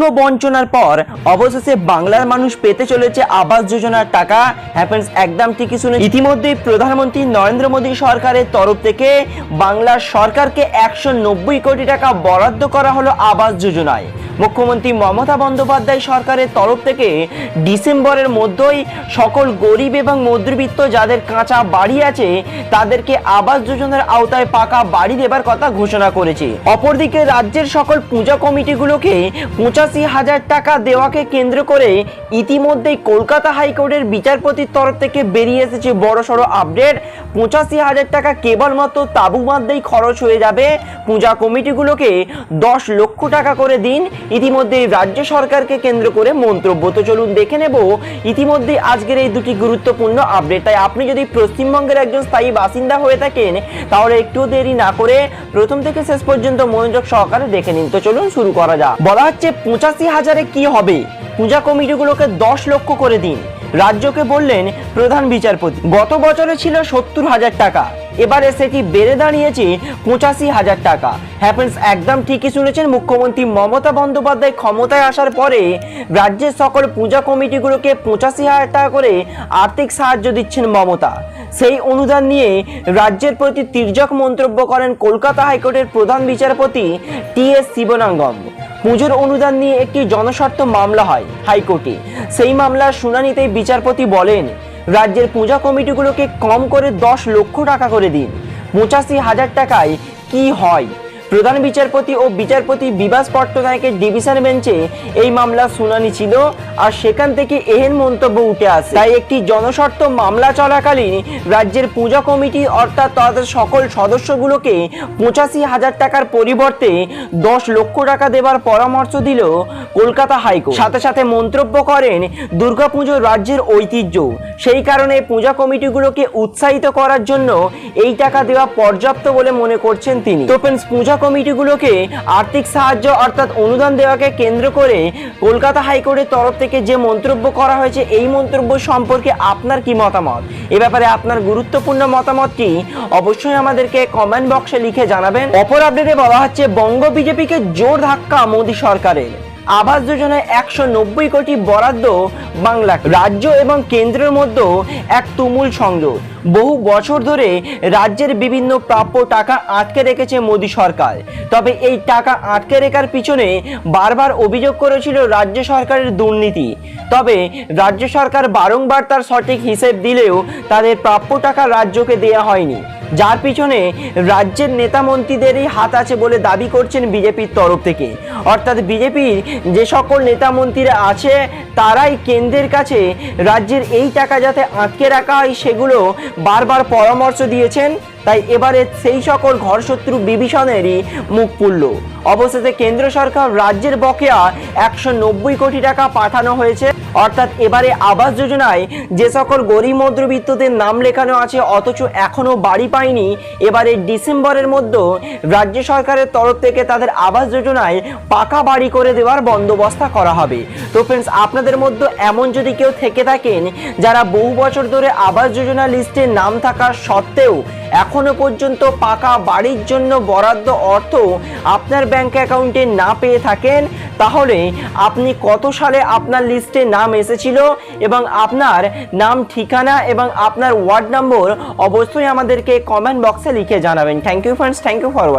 দীর্ঘ বঞ্চনার পর অবশেষে বাংলার মানুষ পেতে চলেছে আবাস যোজনার টাকা। হ্যাপেন্স একদম ঠিকই শুনে ইতিমধ্যেই প্রধানমন্ত্রী নরেন্দ্র মোদী সরকারের তরফ থেকে বাংলার সরকারকে একশো নব্বই কোটি টাকা বরাদ্দ করা হলো আবাস যোজনায়। মুখ্যমন্ত্রী মমতা বন্দ্যোপাধ্যায় সরকারের তরফ থেকে ডিসেম্বরের মধ্যেই সকল গরিব এবং মধ্যবিত্ত যাদের কাঁচা বাড়ি আছে, তাদেরকে আবাস যোজনার আওতায় পাকা বাড়ি দেবার কথা ঘোষণা করেছে। অপরদিকে রাজ্যের সকল পূজা কমিটিগুলোকে পঁচাশি হাজার টাকা দেওয়াকে কেন্দ্র করে ইতিমধ্যেই কলকাতা হাইকোর্টের বিচারপতির তরফ থেকে বেরিয়ে এসেছে বড়সড় আপডেট। পঁচাশি হাজার টাকা কেবলমাত্র তাবু বাঁধতেই খরচ হয়ে যাবে। পূজা কমিটিগুলোকে দশ লক্ষ টাকা করে দিন। ইতিমধ্যে রাজ্য সরকারকে কেন্দ্র করে মন্তব্য। তো চলুন দেখে নেব ইতিমধ্যে আজকের এই দুটি গুরুত্বপূর্ণ আপডেট। তাই আপনি যদি পশ্চিমবঙ্গের একজন স্থায়ী বাসিন্দা হয়ে থাকেন, তাহলে একটু দেরি না করে প্রথম থেকে শেষ পর্যন্ত মনোযোগ সহকারে দেখে নিন। তো চলুন শুরু করা যাক। বলা হচ্ছে পঁচাশি হাজারে কি হবে? পূজা কমিটিগুলোকে দশ লক্ষ করে দিন। রাজ্যকে বললেন প্রধান বিচারপতি, গত বছরে ছিল সত্তর হাজার টাকা, এবারে সেটি বেড়ে দাঁড়িয়েছে পঁচাশি হাজার টাকা। হ্যাপেন্স একদম ঠিকই শুনেছেন মুখ্যমন্ত্রী মমতা বন্দ্যোপাধ্যায় ক্ষমতায় আসার পরে রাজ্যের সকল পূজা কমিটিগুলোকে পঁচাশি হাজার টাকা করে আর্থিক সাহায্য দিচ্ছেন মমতা। সেই অনুদান নিয়ে রাজ্যের প্রতি তির্যক মন্তব্য করেন কলকাতা হাইকোর্টের প্রধান বিচারপতি টি এস শিবনাঙ্গম। পুজোর অনুদান নিয়ে একটি জনস্বার্থ মামলা হয় হাইকোর্টে। সেই মামলার শুনানিতে বিচারপতি বলেন, রাজ্যের পূজা কমিটিগুলোকে কম করে দশ লক্ষ টাকা করে দিন। পঁচাশি হাজার টাকায় কি হয়? প্রধান বিচারপতি ও বিচারপতি বিভাস পট্টনায়কের ডিভিশন বেঞ্চে এই মামলার শুনানি ছিল আর সেখান থেকে এহেন মন্তব্য উঠে আসে। তাই একটি জনস্বার্থ মামলা চলাকালীন রাজ্যের পূজা কমিটি অর্থাৎ তাদের সকল সদস্যগুলোকে পঁচাশি হাজার টাকার পরিবর্তে দশ লক্ষ টাকা দেবার পরামর্শ দিল কলকাতা হাইকোর্ট। সাথে সাথে মন্তব্য করেন দুর্গাপুজো রাজ্যের ঐতিহ্য। সেই কারণে পূজা কমিটিগুলোকে উৎসাহিত করার জন্য এই টাকা দেওয়া পর্যাপ্ত বলে মনে করছেন তিনি। তো ফ্রেন্ডস পূজা কমিটিগুলোকে আর্থিক সাহায্য অর্থাৎ অনুদান দেওয়াকে কেন্দ্র করে কলকাতা হাইকোর্টের তরফ থেকে যে মন্তব্য করা হয়েছে, এই মন্তব্য সম্পর্কে আপনার কি মতামত? এ ব্যাপারে আপনার গুরুত্বপূর্ণ মতামতটি অবশ্যই আমাদেরকে কমেন্ট বক্সে লিখে জানাবেন। অপর আপডেটে বলা হচ্ছে, বঙ্গ বিজেপিকে জোর ধাক্কা মোদী সরকারের। আবাস যোজনায় একশো নব্বই কোটি বরাদ্দ বাংলা রাজ্য এবং কেন্দ্রের মধ্যে এক তুমুল সংযোগ। বহু বছর ধরে রাজ্যের বিভিন্ন প্রাপ্য টাকা আটকে রেখেছে মোদী সরকার। তবে এই টাকা আটকে রেখার পিছনে বারবার অভিযোগ করেছিল রাজ্য সরকারের দুর্নীতি। তবে রাজ্য সরকার বারংবার তার সঠিক হিসেব দিলেও তাদের প্রাপ্য টাকা রাজ্যকে দেয়া হয়নি। যার পিছনে রাজ্যের নেতা মন্ত্রীদেরই হাত আছে বলে দাবি করছেন বিজেপির তরফ থেকে। অর্থাৎ বিজেপির যে সকল নেতা মন্ত্রীরা আছে, তারাই কেন্দ্রের কাছে রাজ্যের এই টাকা যাতে আটকে রাখা হয়, সেগুলো বারবার পরামর্শ দিয়েছেন। তাই এবারে সেই সকল ঘরশত্রু বিভীষণেরই মুখ পুড়ল। অবশেষে কেন্দ্র সরকার রাজ্যের বকেয়া একশো নব্বই কোটি টাকা পাঠানো হয়েছে। অর্থাৎ এবারে আবাস যোজনায় যে সকল গরিব মধ্যবিত্তদের নাম লেখানো আছে, অথচ এখনও বাড়ি পায়নি, এবারে ডিসেম্বরের মধ্যে রাজ্য সরকারের তরফ থেকে তাদের আবাস যোজনায় পাকা বাড়ি করে দেওয়ার বন্দোবস্ত করা হবে। তো ফ্রেন্ডস আপনাদের মধ্যে এমন যদি কেউ থেকে থাকেন, যারা বহু বছর ধরে আবাস যোজনা লিস্টে নাম থাকা সত্ত্বেও এখনও পর্যন্ত পাকা বাড়ির জন্য বরাদ্দ অর্থ আপনার ব্যাংক অ্যাকাউন্টে না পেয়ে থাকেন, তাহলে আপনি কত সালে আপনার লিস্টে নাম এসেছিল এবং আপনার নাম, ঠিকানা এবং আপনার ওয়ার্ড নম্বর অবশ্যই আমাদেরকে কমেন্ট বক্সে লিখে জানাবেন। Thank you friends thank you for watch